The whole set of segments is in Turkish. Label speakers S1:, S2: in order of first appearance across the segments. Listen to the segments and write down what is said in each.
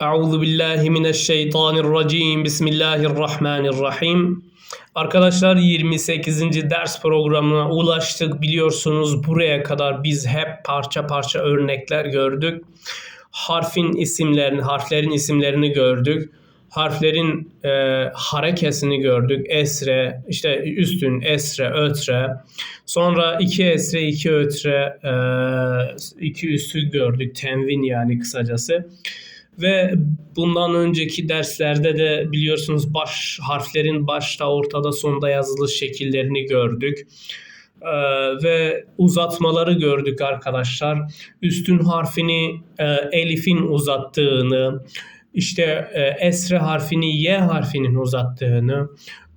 S1: Euzu billahi mineşşeytanirracim. Bismillahirrahmanirrahim. Arkadaşlar 28. ders programına ulaştık. Biliyorsunuz buraya kadar biz hep parça parça örnekler gördük. Harfin isimlerini, harflerin isimlerini gördük. Harflerin e, harekesini gördük. Esre, işte üstün, esre, ötre. Sonra iki esre, iki ötre, e, iki üstü gördük. Tenvin yani kısacası. Ve bundan önceki derslerde de biliyorsunuz baş harflerin başta, ortada, sonda yazılı şekillerini gördük. Ee, ve uzatmaları gördük arkadaşlar. Üstün harfini e, elifin uzattığını, işte e, esre harfini y harfinin uzattığını,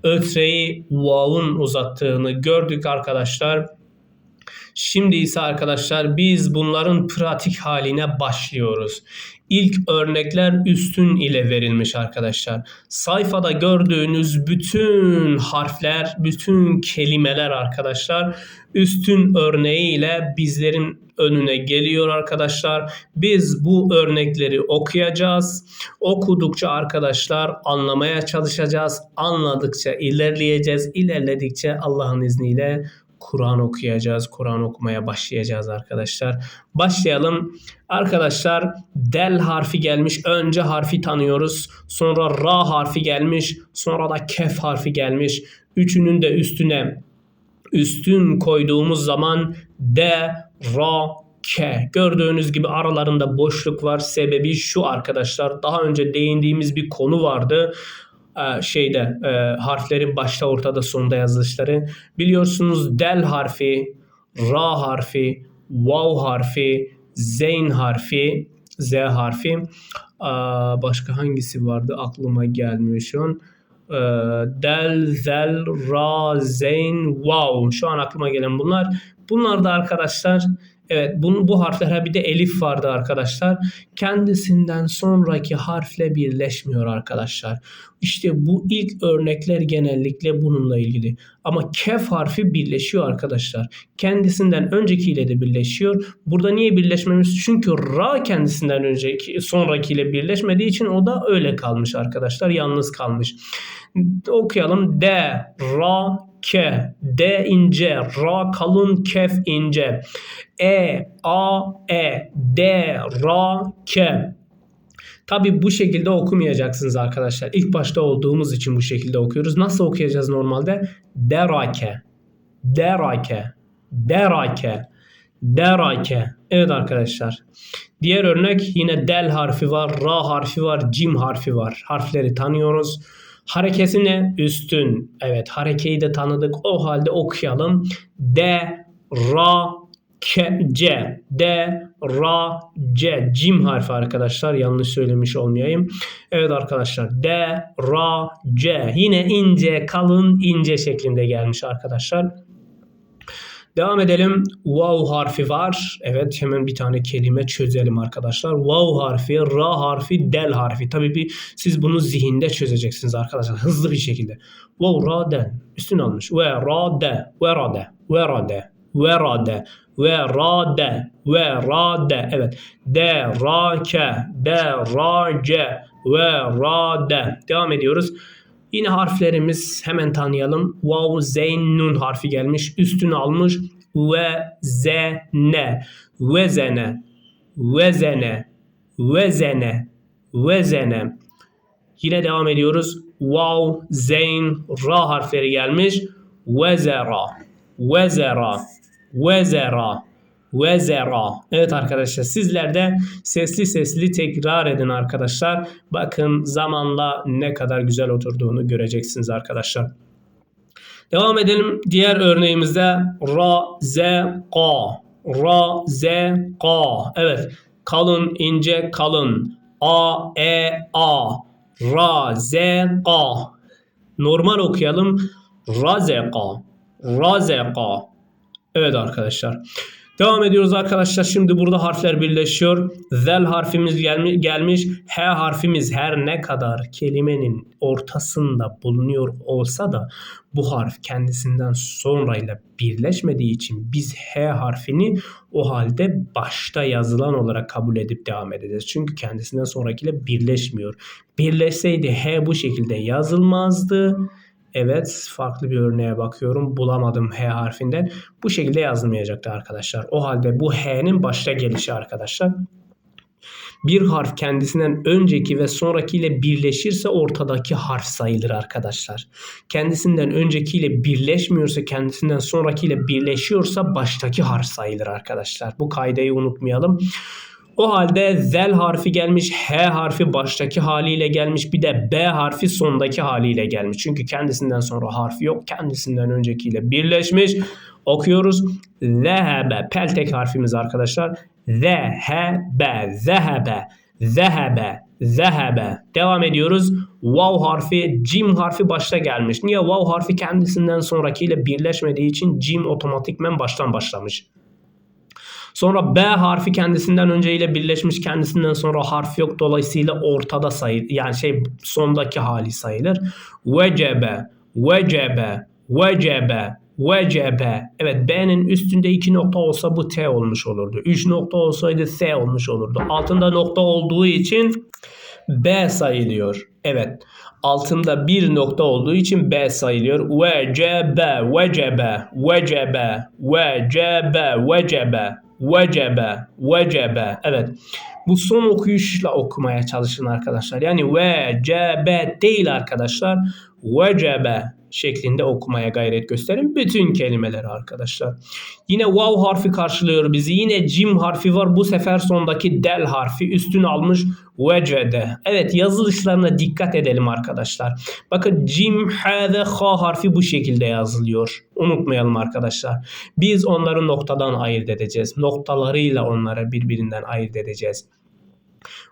S1: ötreyi vav'un uzattığını gördük arkadaşlar. Şimdi ise arkadaşlar biz bunların pratik haline başlıyoruz. İlk örnekler üstün ile verilmiş arkadaşlar. Sayfada gördüğünüz bütün harfler, bütün kelimeler arkadaşlar üstün örneği ile bizlerin önüne geliyor arkadaşlar. Biz bu örnekleri okuyacağız. Okudukça arkadaşlar anlamaya çalışacağız. Anladıkça ilerleyeceğiz. İlerledikçe Allah'ın izniyle Kur'an okuyacağız. Kur'an okumaya başlayacağız arkadaşlar. Başlayalım. Arkadaşlar del harfi gelmiş. Önce harfi tanıyoruz. Sonra ra harfi gelmiş. Sonra da kef harfi gelmiş. Üçünün de üstüne üstün koyduğumuz zaman de, ra, ke. Gördüğünüz gibi aralarında boşluk var. Sebebi şu arkadaşlar. Daha önce değindiğimiz bir konu vardı şeyde e, harflerin başta ortada sonda yazılışları. Biliyorsunuz del harfi, ra harfi, vav harfi, zeyn harfi, z harfi. Başka hangisi vardı aklıma gelmiyor şu an. E, del, zel, ra, zeyn, vav. Şu an aklıma gelen bunlar. Bunlar da arkadaşlar Evet bunun, bu harflere bir de elif vardı arkadaşlar. Kendisinden sonraki harfle birleşmiyor arkadaşlar. İşte bu ilk örnekler genellikle bununla ilgili. Ama kef harfi birleşiyor arkadaşlar. Kendisinden öncekiyle de birleşiyor. Burada niye birleşmemiş? Çünkü ra kendisinden önceki sonrakiyle birleşmediği için o da öyle kalmış arkadaşlar. Yalnız kalmış. Okuyalım. D, ra, ke, D ince, ra kalın, kef ince. E, A, E, D, ra, ke. Tabi bu şekilde okumayacaksınız arkadaşlar. İlk başta olduğumuz için bu şekilde okuyoruz. Nasıl okuyacağız normalde? Derake, derake, derake, derake. Evet arkadaşlar. Diğer örnek yine del harfi var, ra harfi var, cim harfi var. Harfleri tanıyoruz. Harekesi ne? Üstün. Evet harekeyi de tanıdık. O halde okuyalım. D, ra, K, C, D, Ra, C. Cim harfi arkadaşlar. Yanlış söylemiş olmayayım. Evet arkadaşlar. D, Ra, C. Yine ince, kalın, ince şeklinde gelmiş arkadaşlar. Devam edelim. Vav harfi var. Evet hemen bir tane kelime çözelim arkadaşlar. Vav harfi, ra harfi, del harfi. Tabii bir siz bunu zihinde çözeceksiniz arkadaşlar. Hızlı bir şekilde. Vav, ra, del. Üstün almış. Ve, ra, de. Ve, ra, de. Ve, ra, de. Ve, ra, de. Ve, ra, de. Ve, ra, de. Evet. De, ra, ke. De, ra, ce. Ve, ra, de. Devam ediyoruz. Yine harflerimiz hemen tanıyalım. Vav, zeyn, nun harfi gelmiş. Üstünü almış. Ve, zene. Vezene. Vezene. Vezene. Vezene. Yine devam ediyoruz. Vav, zeyn, ra harfleri gelmiş. Vezera. Vezera. Vezera. Vezera. Evet arkadaşlar sizler de sesli sesli tekrar edin arkadaşlar. Bakın zamanla ne kadar güzel oturduğunu göreceksiniz arkadaşlar. Devam edelim. Diğer örneğimizde ra, z, ka. Ra, z, ka. Evet. Kalın, ince, kalın. A, e, a. Ra, z, ka. Normal okuyalım. Razeka. Razeka. Evet arkadaşlar. Devam ediyoruz arkadaşlar. Şimdi burada harfler birleşiyor. Zel harfimiz gelmi- gelmiş. H harfimiz her ne kadar kelimenin ortasında bulunuyor olsa da bu harf kendisinden sonrayla birleşmediği için biz H harfini o halde başta yazılan olarak kabul edip devam edeceğiz. Çünkü kendisinden sonrakiyle birleşmiyor. Birleşseydi H bu şekilde yazılmazdı. Evet farklı bir örneğe bakıyorum. Bulamadım H harfinden. Bu şekilde yazılmayacaktı arkadaşlar. O halde bu H'nin başta gelişi arkadaşlar. Bir harf kendisinden önceki ve sonrakiyle birleşirse ortadaki harf sayılır arkadaşlar. Kendisinden öncekiyle birleşmiyorsa kendisinden sonrakiyle birleşiyorsa baştaki harf sayılır arkadaşlar. Bu kaideyi unutmayalım. O halde zel harfi gelmiş, H harfi baştaki haliyle gelmiş, bir de B harfi sondaki haliyle gelmiş. Çünkü kendisinden sonra harfi yok, kendisinden öncekiyle birleşmiş. Okuyoruz. Zehebe, peltek harfimiz arkadaşlar. Zehebe, zehebe, zehebe, zehebe. Devam ediyoruz. Vav harfi, cim harfi başta gelmiş. Niye? Vav harfi kendisinden sonrakiyle birleşmediği için cim otomatikmen baştan başlamış. Sonra B harfi kendisinden önceyle birleşmiş kendisinden sonra harf yok dolayısıyla ortada sayılır. Yani şey sondaki hali sayılır. Vecebe, vecebe, vecebe, vecebe. Evet B'nin üstünde iki nokta olsa bu T olmuş olurdu. Üç nokta olsaydı S olmuş olurdu. Altında nokta olduğu için B sayılıyor. Evet. Altında bir nokta olduğu için B sayılıyor. Vecebe, vecebe, vecebe, vecebe, vecebe, vecebe, vecebe. Evet. Bu son okuyuşla okumaya çalışın arkadaşlar. Yani vecebe değil arkadaşlar. Vecebe şeklinde okumaya gayret gösterin. Bütün kelimeleri arkadaşlar. Yine vav harfi karşılıyor bizi. Yine cim harfi var. Bu sefer sondaki del harfi üstün almış vecede. Evet yazılışlarına dikkat edelim arkadaşlar. Bakın cim, h ve ha harfi bu şekilde yazılıyor. Unutmayalım arkadaşlar. Biz onları noktadan ayırt edeceğiz. Noktalarıyla onları birbirinden ayırt edeceğiz.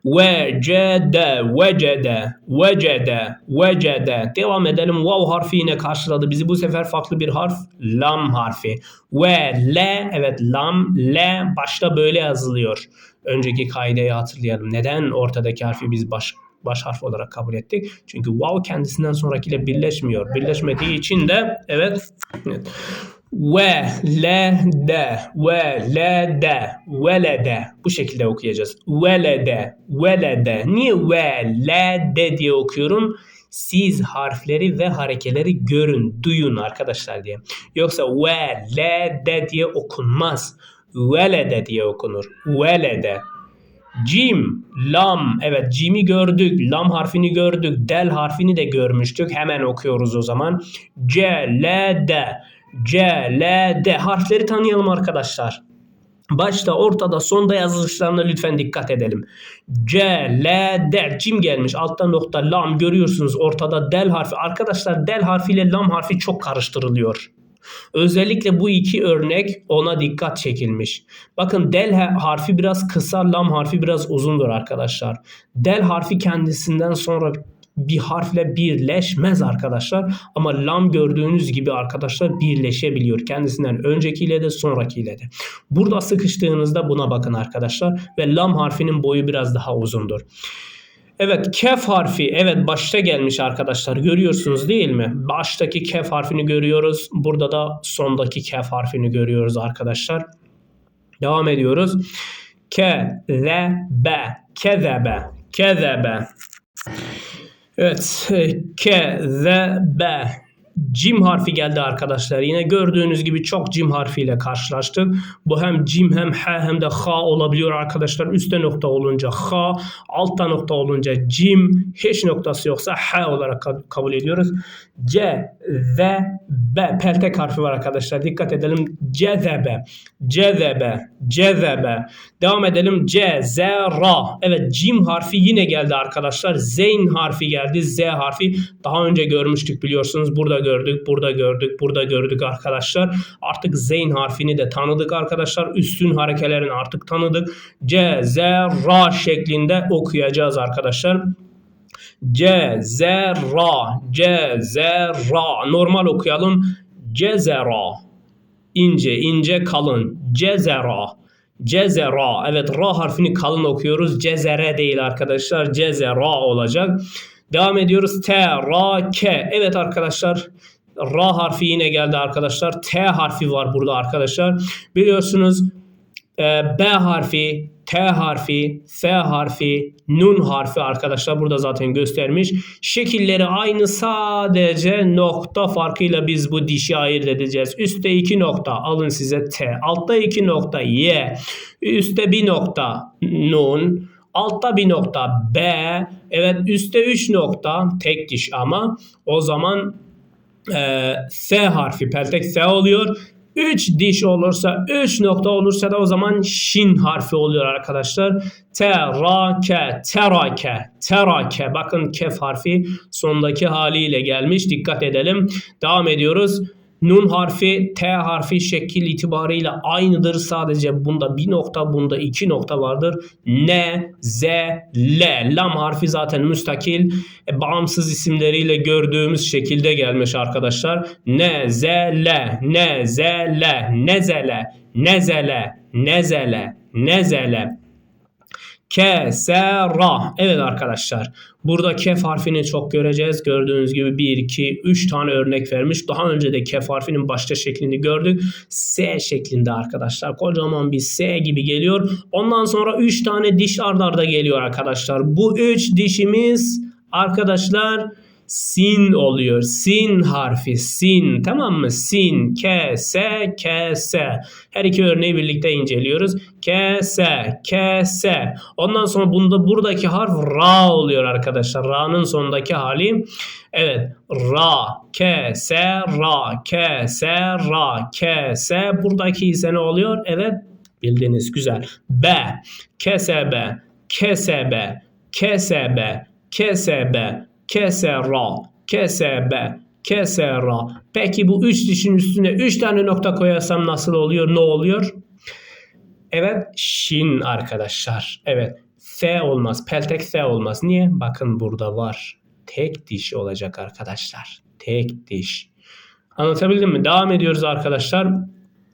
S1: Vecede, vecede, vecede, vecede. Devam edelim. Vav harfi yine karşıladı bizi. Bu sefer farklı bir harf. Lam harfi. Ve, le, evet lam, le başta böyle yazılıyor. Önceki kaideyi hatırlayalım. Neden ortadaki harfi biz baş, baş harf olarak kabul ettik? Çünkü vav kendisinden sonrakiyle birleşmiyor. Birleşmediği için de evet, evet ve le de ve le de velede bu şekilde okuyacağız. Velede velede niye ve le de diye okuyorum? Siz harfleri ve harekeleri görün, duyun arkadaşlar diye. Yoksa ve le de diye okunmaz. Velede diye okunur. Velede. Cim, lam. Evet cimi gördük. Lam harfini gördük. Del harfini de görmüştük. Hemen okuyoruz o zaman. C, L, D. C, L, D harfleri tanıyalım arkadaşlar. Başta, ortada, sonda yazılışlarına lütfen dikkat edelim. C, L, D, cim gelmiş. Altta nokta, lam görüyorsunuz. Ortada del harfi. Arkadaşlar del harfiyle lam harfi çok karıştırılıyor. Özellikle bu iki örnek ona dikkat çekilmiş. Bakın del harfi biraz kısa, lam harfi biraz uzundur arkadaşlar. Del harfi kendisinden sonra bir harfle birleşmez arkadaşlar. Ama lam gördüğünüz gibi arkadaşlar birleşebiliyor. Kendisinden öncekiyle de sonrakiyle de. Burada sıkıştığınızda buna bakın arkadaşlar. Ve lam harfinin boyu biraz daha uzundur. Evet kef harfi evet başta gelmiş arkadaşlar görüyorsunuz değil mi? Baştaki kef harfini görüyoruz. Burada da sondaki kef harfini görüyoruz arkadaşlar. Devam ediyoruz. Ke, le, be, kezebe, kezebe. Evet. Ke, ze, be. Cim harfi geldi arkadaşlar. Yine gördüğünüz gibi çok cim harfiyle karşılaştık. Bu hem cim hem he hem de ha olabiliyor arkadaşlar. Üste nokta olunca ha, altta nokta olunca cim, hiç noktası yoksa he olarak kabul ediyoruz. C, Z, B. Peltek harfi var arkadaşlar. Dikkat edelim. Cezebe, cezebe, cezebe. Devam edelim. C, Z, Ra. Evet cim harfi yine geldi arkadaşlar. Zeyn harfi geldi. Z harfi daha önce görmüştük biliyorsunuz. Burada gördük, burada gördük, burada gördük arkadaşlar. Artık zeyn harfini de tanıdık arkadaşlar. Üstün harekelerini artık tanıdık. C, Z, Ra şeklinde okuyacağız arkadaşlar. Cezera, cezera. Normal okuyalım. Cezera. ince, ince kalın. Cezera. Cezera. Evet ra harfini kalın okuyoruz. Cezere değil arkadaşlar. Cezera olacak. Devam ediyoruz. T, ra, ke. Evet arkadaşlar. Ra harfi yine geldi arkadaşlar. T harfi var burada arkadaşlar. Biliyorsunuz e, B harfi, T harfi, F harfi, Nun harfi arkadaşlar burada zaten göstermiş. Şekilleri aynı sadece nokta farkıyla biz bu dişi ayırt edeceğiz. Üste iki nokta alın size T. Altta iki nokta Y. Üste bir nokta Nun. Altta bir nokta B. Evet üstte 3 nokta tek diş ama o zaman e, S harfi peltek S oluyor. 3 diş olursa 3 nokta olursa da o zaman şin harfi oluyor arkadaşlar. Terake, terake, terake. Bakın kef harfi sondaki haliyle gelmiş. Dikkat edelim. Devam ediyoruz. Nun harfi T harfi şekil itibariyle aynıdır. Sadece bunda bir nokta bunda iki nokta vardır. N, Z, L. Lam harfi zaten müstakil. E, bağımsız isimleriyle gördüğümüz şekilde gelmiş arkadaşlar. N, Z, L. N, Z, L. Nezele, nezele, nezele, nezele. Kesera. Evet arkadaşlar. Burada kef harfini çok göreceğiz. Gördüğünüz gibi 1, 2, 3 tane örnek vermiş. Daha önce de kef harfinin başta şeklini gördük. S şeklinde arkadaşlar. Kocaman bir S gibi geliyor. Ondan sonra 3 tane diş ardarda geliyor arkadaşlar. Bu 3 dişimiz arkadaşlar sin oluyor. Sin harfi sin tamam mı? Sin, k, s, k, s. Her iki örneği birlikte inceliyoruz. K, s, k, s. Ondan sonra bunda buradaki harf ra oluyor arkadaşlar. Ra'nın sonundaki hali. Evet. Ra, k, s, ra, k, s, ra, k, s. Buradaki ise ne oluyor? Evet. Bildiniz güzel. B, kesebe, kesebe, kesebe, kesebe, kesera, kesebe, kesera. Peki bu üç dişin üstüne üç tane nokta koyarsam nasıl oluyor? Ne oluyor? Evet şin arkadaşlar. Evet F olmaz. Peltek F olmaz. Niye? Bakın burada var. Tek diş olacak arkadaşlar. Tek diş. Anlatabildim mi? Devam ediyoruz arkadaşlar.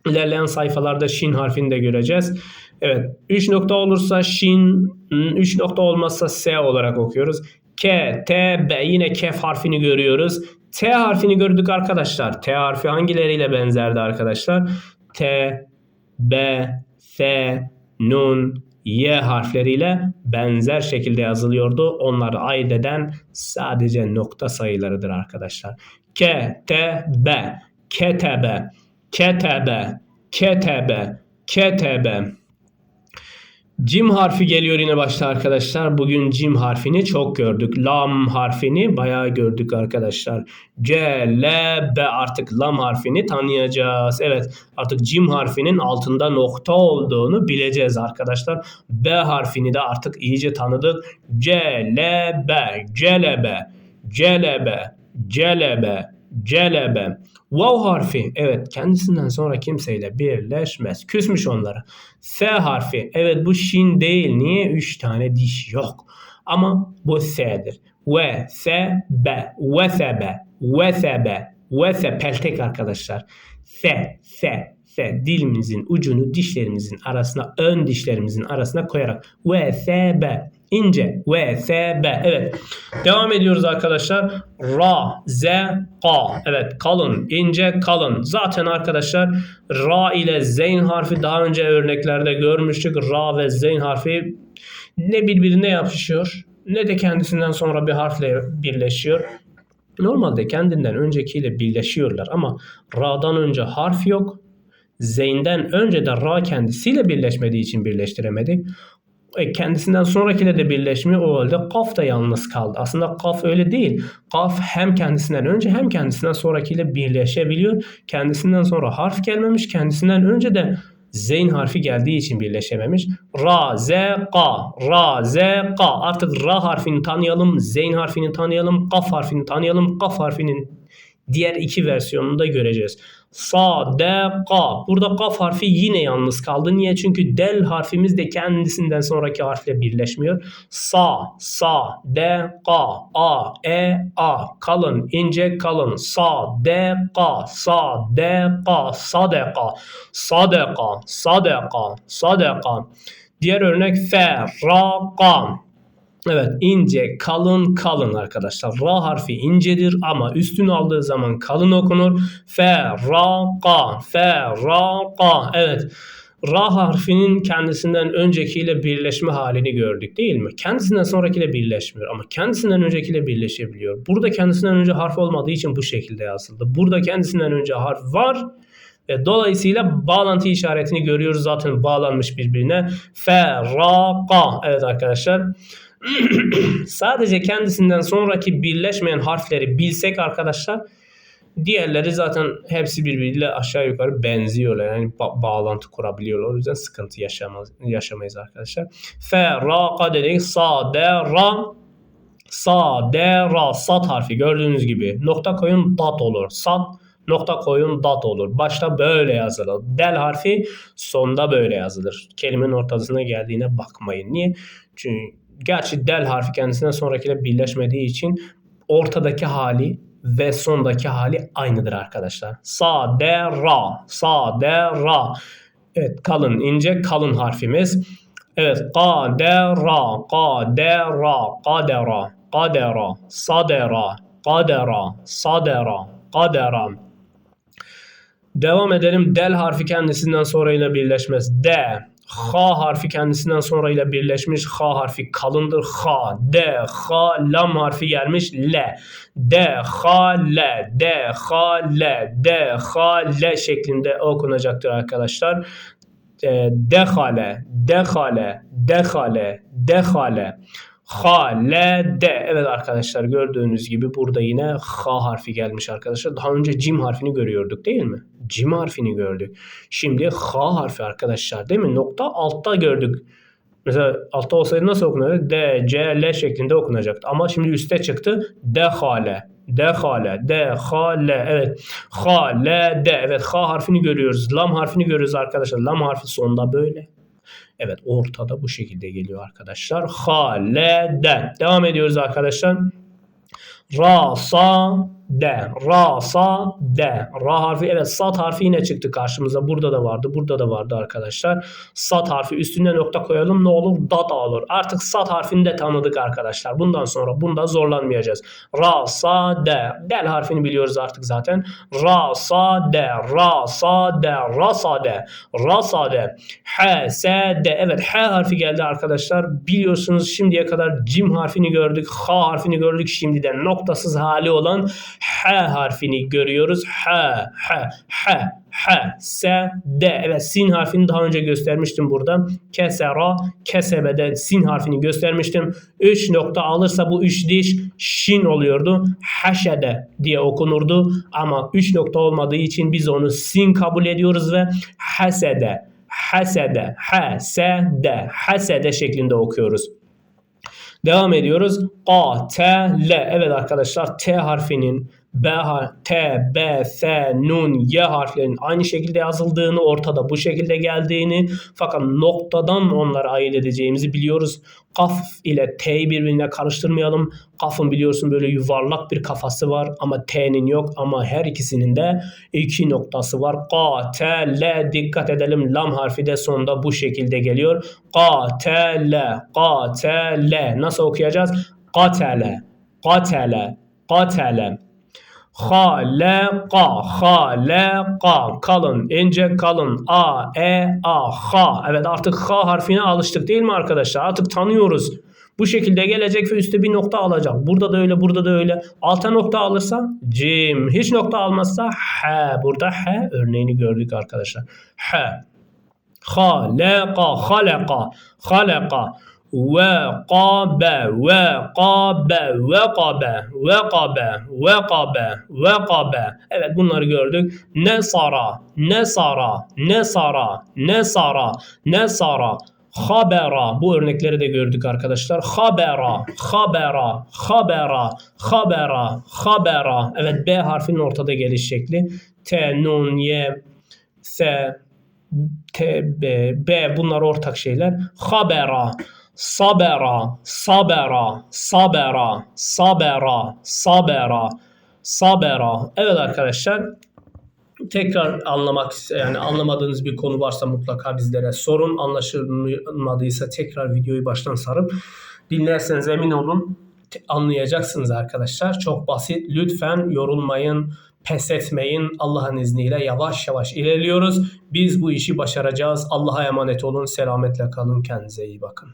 S1: İlerleyen sayfalarda şin harfini de göreceğiz. Evet 3 nokta olursa şin, 3 nokta olmazsa S olarak okuyoruz. K, T, B yine kef harfini görüyoruz. T harfini gördük arkadaşlar. T harfi hangileriyle benzerdi arkadaşlar? T, B, F, Nun, Y harfleriyle benzer şekilde yazılıyordu. Onları ayırt eden sadece nokta sayılarıdır arkadaşlar. K, T, B, ketebe, ketebe, ketebe, ketebe. Cim harfi geliyor yine başta arkadaşlar. Bugün cim harfini çok gördük. Lam harfini bayağı gördük arkadaşlar. C, L, B artık lam harfini tanıyacağız. Evet artık cim harfinin altında nokta olduğunu bileceğiz arkadaşlar. B harfini de artık iyice tanıdık. C, L, B, celebe, celebe, celebe, celebe. Vav harfi evet kendisinden sonra kimseyle birleşmez. Küsmüş onlara. S harfi evet bu şin değil. Niye? Üç tane diş yok. Ama bu S'dir. Ve, S, B, ve, S, B, ve, S, B, ve, S, peltek arkadaşlar. S, S, S dilimizin ucunu dişlerimizin arasına, ön dişlerimizin arasına koyarak ve, S, B ince V, S, B. Evet. Devam ediyoruz arkadaşlar. Ra, Z, K. Evet kalın, ince, kalın. Zaten arkadaşlar Ra ile Zeyn harfi daha önce örneklerde görmüştük. Ra ve Zeyn harfi ne birbirine yapışıyor ne de kendisinden sonra bir harfle birleşiyor. Normalde kendinden öncekiyle birleşiyorlar ama Ra'dan önce harf yok. Zeyn'den önce de Ra kendisiyle birleşmediği için birleştiremedik. E, kendisinden sonrakiyle de birleşmiyor. O halde kaf da yalnız kaldı. Aslında kaf öyle değil. Kaf hem kendisinden önce hem kendisinden sonrakiyle birleşebiliyor. Kendisinden sonra harf gelmemiş. Kendisinden önce de zeyn harfi geldiği için birleşememiş. Ra, Z, Ka. Ra, Z, Ka. Artık Ra harfini tanıyalım. Zeyn harfini tanıyalım. Kaf harfini tanıyalım. Kaf harfinin diğer iki versiyonunu da göreceğiz. Sadeka. Burada kaf harfi yine yalnız kaldı. Niye? Çünkü del harfimiz de kendisinden sonraki harfle birleşmiyor. Sa, sa, de, ka, a, e, a. Kalın, ince, kalın. Sa, de, ka, sa, de, ka, sadeka, sadeka, sadeka, sadeka. Diğer örnek fe, ra, ka. Evet ince, kalın, kalın arkadaşlar. Ra harfi incedir ama üstün aldığı zaman kalın okunur. Fe, ra, ka, fe, ra, ka. Evet. Ra harfinin kendisinden öncekiyle birleşme halini gördük değil mi? Kendisinden sonrakiyle birleşmiyor ama kendisinden öncekiyle birleşebiliyor. Burada kendisinden önce harf olmadığı için bu şekilde yazıldı. Burada kendisinden önce harf var ve dolayısıyla bağlantı işaretini görüyoruz zaten bağlanmış birbirine. Fe, ra, ka. Evet arkadaşlar. Sadece kendisinden sonraki birleşmeyen harfleri bilsek arkadaşlar diğerleri zaten hepsi birbiriyle aşağı yukarı benziyorlar. Yani ba- bağlantı kurabiliyorlar. O yüzden sıkıntı yaşamaz, yaşamayız arkadaşlar. Fe, ra, ka dedik. Sa, de, ra. Sa, de, ra. Sat harfi gördüğünüz gibi. Nokta koyun dat olur. Sat nokta koyun dat olur. Başta böyle yazılır. Del harfi sonda böyle yazılır. Kelimenin ortasına geldiğine bakmayın. Niye? Çünkü gerçi del harfi kendisinden sonrakiyle birleşmediği için ortadaki hali ve sondaki hali aynıdır arkadaşlar. Sa, de, ra. Sa, de, ra. Evet kalın, ince kalın harfimiz. Evet kadera, kadera, kadera, kadera, sadera, kadera, sadera, kadera. Devam edelim. Del harfi kendisinden sonrayla birleşmez. D. Ha harfi kendisinden sonrayla birleşmiş. Ha harfi kalındır. Ha. D. Ha. Lam harfi gelmiş. L. D. Ha. L. D. Ha. L. D. Ha. L şeklinde okunacaktır arkadaşlar. E, dehale, dehale, dehale, dehale. Halede. Evet arkadaşlar gördüğünüz gibi burada yine H harfi gelmiş arkadaşlar. Daha önce cim harfini görüyorduk değil mi? Cim harfini gördük. Şimdi H harfi arkadaşlar değil mi? Nokta altta gördük. Mesela altta olsaydı nasıl okunurdu? D, C, L şeklinde okunacaktı. Ama şimdi üste çıktı. Dehale. Dehale. Dehale. Evet. Hale. De. Evet. H harfini görüyoruz. Lam harfini görüyoruz arkadaşlar. Lam harfi sonda böyle. Evet ortada bu şekilde geliyor arkadaşlar. Halede. Devam ediyoruz arkadaşlar. Rasa de. Rasa de. Ra harfi evet sat harfi yine çıktı karşımıza. Burada da vardı. Burada da vardı arkadaşlar. Sat harfi üstüne nokta koyalım ne olur? Data olur. Artık sat harfini de tanıdık arkadaşlar. Bundan sonra bunda zorlanmayacağız. Rasa de. Del harfini biliyoruz artık zaten. Rasa de. Rasa de. Rasa de. Rasa de. H, S, D. Evet H harfi geldi arkadaşlar. Biliyorsunuz şimdiye kadar cim harfini gördük. H harfini gördük. Şimdi de noktasız hali olan H harfini görüyoruz. H, H, H, H, S, D. Evet sin harfini daha önce göstermiştim burada. Kesera, kesebede sin harfini göstermiştim. 3 nokta alırsa bu 3 diş şin oluyordu. Haşede diye okunurdu. Ama 3 nokta olmadığı için biz onu sin kabul ediyoruz ve hasede, hasede, hasede, hasede şeklinde okuyoruz. Devam ediyoruz. A, T, L. Evet arkadaşlar T harfinin B T, B, S, Nun, Y harflerinin aynı şekilde yazıldığını, ortada bu şekilde geldiğini fakat noktadan onları ayırt edeceğimizi biliyoruz. Kaf ile T'yi birbirine karıştırmayalım. Kafın biliyorsun böyle yuvarlak bir kafası var ama T'nin yok ama her ikisinin de iki noktası var. K, T, L dikkat edelim. Lam harfi de sonda bu şekilde geliyor. K, T, L, K, T, L. Nasıl okuyacağız? Katele, katele, katele. Haleka, haleka. Kalın, ince kalın. A, E, A, ha. Evet artık ha harfine alıştık değil mi arkadaşlar? Artık tanıyoruz. Bu şekilde gelecek ve üstte bir nokta alacak. Burada da öyle, burada da öyle. Alta nokta alırsa cim. Hiç nokta almazsa he. Burada he örneğini gördük arkadaşlar. He. Haleka, haleka, haleka. Vekabe, vekabe, vekabe, vekabe, vekabe, vekabe. Evet bunları gördük. Nesara, nesara, nesara, nesara, nesara. Habera. Bu örnekleri de gördük arkadaşlar. Habera, habera, habera, habera, habera. Evet B harfinin ortada geliş şekli. T, nun, Y, S, T, B, B bunlar ortak şeyler. Habera, sabera, sabera, sabera, sabera, sabera, sabera. Evet arkadaşlar tekrar anlamak yani anlamadığınız bir konu varsa mutlaka bizlere sorun. Anlaşılmadıysa tekrar videoyu baştan sarıp dinlerseniz emin olun anlayacaksınız arkadaşlar. Çok basit. Lütfen yorulmayın, pes etmeyin. Allah'ın izniyle yavaş yavaş ilerliyoruz. Biz bu işi başaracağız. Allah'a emanet olun. Selametle kalın. Kendinize iyi bakın.